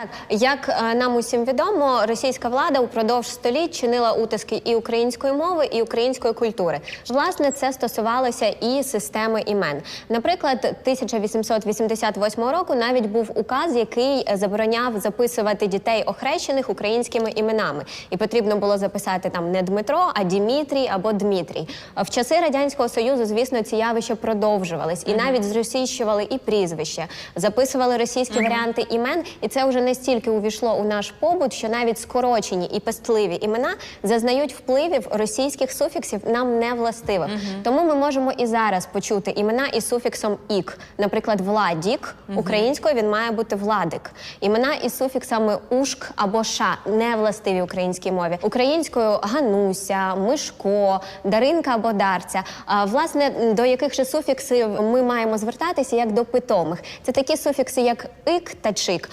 Так, як е, нам усім відомо, російська влада упродовж століть чинила утиски і української мови, і української культури. Власне, це стосувалося і системи імен. Наприклад, 1888 року навіть був указ, який забороняв записувати дітей охрещених українськими іменами, і потрібно було записати там не Дмитро, а Дімітрій або Дмитрій. Е, В часи радянського союзу, звісно, ці явища продовжувались, і навіть зросійщували і прізвища, записували російські варіанти імен, і це вже настільки увійшло у наш побут, що навіть скорочені і пестливі імена зазнають впливів російських суфіксів нам не властивих. Тому ми можемо і зараз почути імена із суфіксом ік. Наприклад, Владік українською він має бути Владик. Імена із суфіксами ушк або ша не властиві українській мові. Українською Гануся, Мишко, Даринка або Дарця. А, власне, до яких же суфіксів ми маємо звертатися як до питомих? Це такі суфікси, як ик та чик,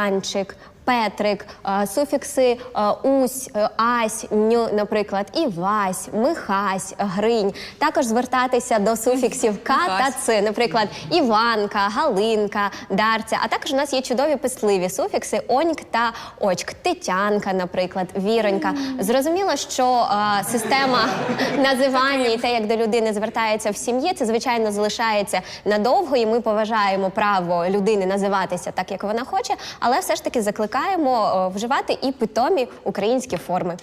Богданчик. Петрик, е, суфікси е, усь, е, ась, ню, наприклад, івась, михась, гринь. Також звертатися до суфіксів ка та Михась. ц, наприклад, Іванка, Галинка, Дарця. А також у нас є чудові писливі суфікси оньк та очк, Тетянка, наприклад, Віронька. Зрозуміло, що е, система називання і те, як до людини звертається в сім'ї, це звичайно залишається надовго, і ми поважаємо право людини називатися так, як вона хоче, але все ж таки закликаємо е, вживати і питомі українські форми.